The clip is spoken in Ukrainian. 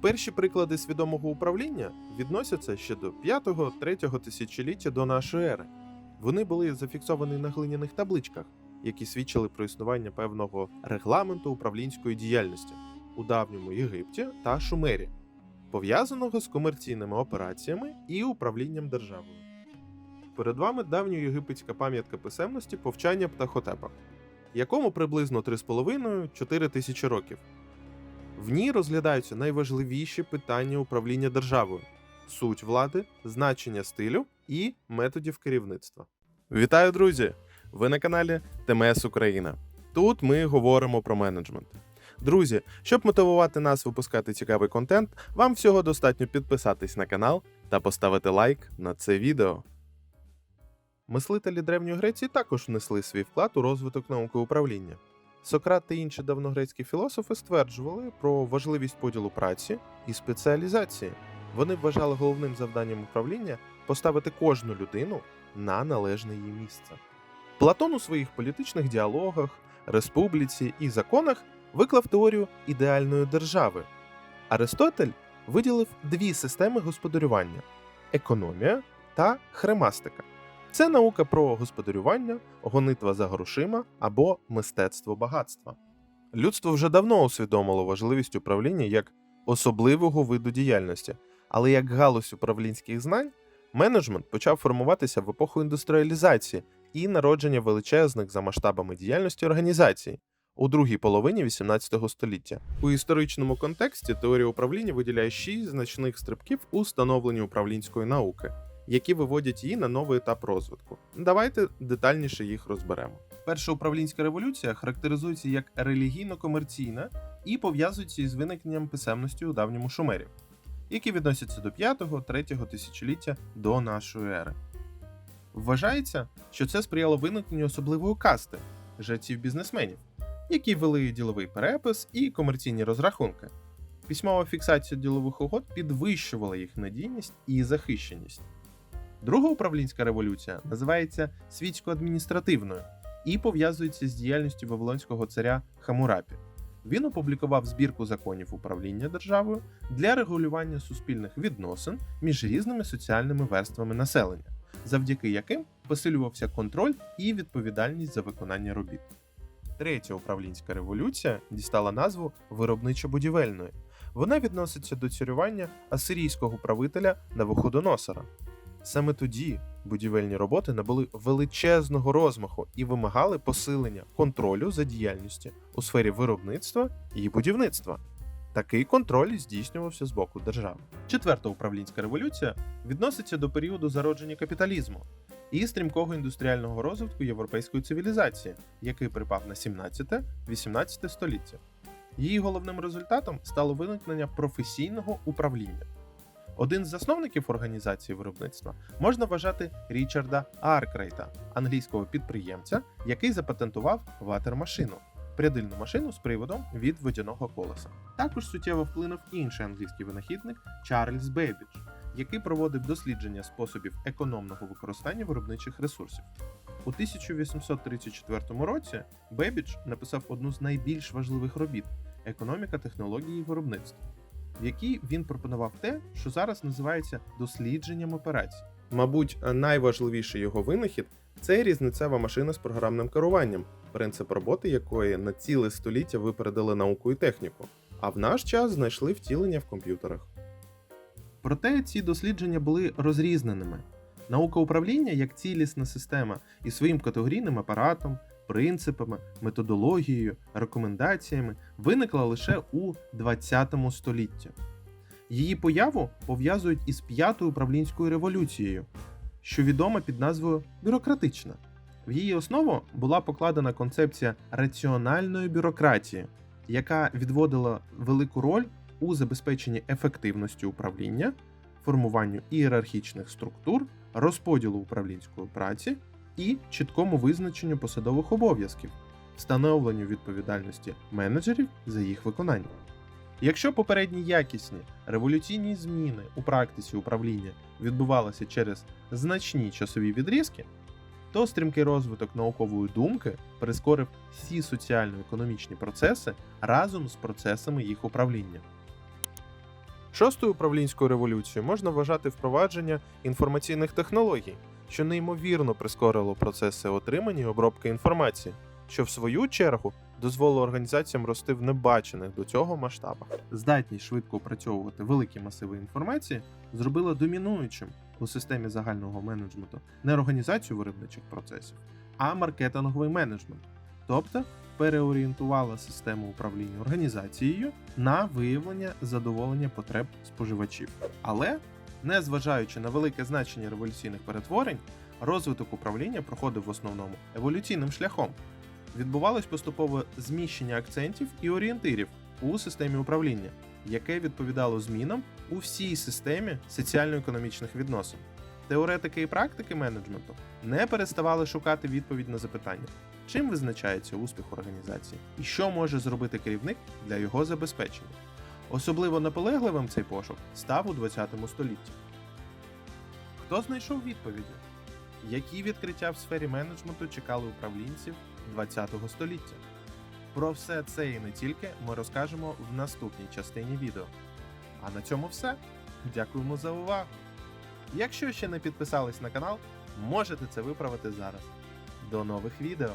Перші приклади свідомого управління відносяться ще до 5-3 тисячоліття до нашої ери. Вони були зафіксовані на глиняних табличках, які свідчили про існування певного регламенту управлінської діяльності у давньому Єгипті та Шумері, пов'язаного з комерційними операціями і управлінням державою. Перед вами давньоєгипетська пам'ятка писемності повчання Птахотепа, якому приблизно 3,5-4 тисячі років. В ній розглядаються найважливіші питання управління державою, суть влади, значення стилю і методів керівництва. Вітаю, друзі! Ви на каналі ТМС Україна. Тут ми говоримо про менеджмент. Друзі, щоб мотивувати нас випускати цікавий контент, вам всього достатньо підписатись на канал та поставити лайк на це відео. Мислителі Древньої Греції також внесли свій вклад у розвиток науки управління. Сократ та інші давньогрецькі філософи стверджували про важливість поділу праці і спеціалізації. Вони вважали головним завданням управління поставити кожну людину на належне її місце. Платон у своїх політичних діалогах, республіці і законах виклав теорію ідеальної держави. Аристотель виділив дві системи господарювання економія та хремастика. Це наука про господарювання, гонитва за грошима або мистецтво багатства. Людство вже давно усвідомило важливість управління як особливого виду діяльності, але як галузь управлінських знань, менеджмент почав формуватися в епоху індустріалізації і народження величезних за масштабами діяльності організацій у другій половині XVIII століття. У історичному контексті теорія управління виділяє шість значних стрибків у становленні управлінської науки які виводять її на новий етап розвитку. Давайте детальніше їх розберемо. Перша управлінська революція характеризується як релігійно-комерційна і пов'язується із виникненням писемності у давньому Шумері, які відносяться до 5-3 тисячоліття до нашої ери. Вважається, що це сприяло виникненню особливої касти жреців бізнесменів, які вели діловий перепис і комерційні розрахунки. Письмова фіксація ділових угод підвищувала їх надійність і захищеність. Друга управлінська революція називається світсько-адміністративною і пов'язується з діяльністю вавилонського царя Хамурапі. Він опублікував збірку законів управління державою для регулювання суспільних відносин між різними соціальними верствами населення, завдяки яким посилювався контроль і відповідальність за виконання робіт. Третя управлінська революція дістала назву виробничо-будівельної. Вона відноситься до царювання асирійського правителя Навуходоносора. Саме тоді будівельні роботи набули величезного розмаху і вимагали посилення контролю за діяльністю у сфері виробництва і будівництва. Такий контроль здійснювався з боку держави. Четверта управлінська революція відноситься до періоду зародження капіталізму і стрімкого індустріального розвитку європейської цивілізації, який припав на 17-18 століття. Її головним результатом стало виникнення професійного управління. Один з засновників організації виробництва можна вважати Річарда Аркрайта, англійського підприємця, який запатентував ватермашину прядильну машину з приводом від водяного колеса. Також суттєво вплинув інший англійський винахідник Чарльз Бейбідж, який проводив дослідження способів економного використання виробничих ресурсів. У 1834 році Бебідж написав одну з найбільш важливих робіт економіка технології виробництва в якій він пропонував те, що зараз називається дослідженням операцій. Мабуть, найважливіший його винахід це різницева машина з програмним керуванням, принцип роботи якої на ціле століття випередили науку і техніку, а в наш час знайшли втілення в комп'ютерах. Проте ці дослідження були розрізненими. Наука управління як цілісна система із своїм категорійним апаратом, принципами, методологією, рекомендаціями виникла лише у 20 столітті. Її появу пов'язують із п'ятою управлінською революцією, що відома під назвою бюрократична. В її основу була покладена концепція раціональної бюрократії, яка відводила велику роль у забезпеченні ефективності управління, формуванню ієрархічних структур, розподілу управлінської праці і чіткому визначенню посадових обов'язків, встановленню відповідальності менеджерів за їх виконання. Якщо попередні якісні революційні зміни у практиці управління відбувалися через значні часові відрізки, то стрімкий розвиток наукової думки прискорив всі соціально-економічні процеси разом з процесами їх управління. Шостою управлінською революцією можна вважати впровадження інформаційних технологій, що неймовірно прискорило процеси отримання і обробки інформації, що в свою чергу дозволило організаціям рости в небачених до цього масштабах. Здатність швидко опрацьовувати великі масиви інформації зробила домінуючим у системі загального менеджменту не організацію виробничих процесів, а маркетинговий менеджмент, тобто переорієнтувала систему управління організацією на виявлення задоволення потреб споживачів. Але, незважаючи на велике значення революційних перетворень, розвиток управління проходив в основному еволюційним шляхом. Відбувалось поступове зміщення акцентів і орієнтирів у системі управління, яке відповідало змінам у всій системі соціально-економічних відносин. Теоретики і практики менеджменту не переставали шукати відповідь на запитання, чим визначається успіх організації і що може зробити керівник для його забезпечення. Особливо наполегливим цей пошук став у 20 столітті. Хто знайшов відповіді? Які відкриття в сфері менеджменту чекали управлінців 20 століття? Про все це і не тільки ми розкажемо в наступній частині відео. А на цьому все. Дякуємо за увагу! Якщо ще не підписались на канал, можете це виправити зараз. До нових відео!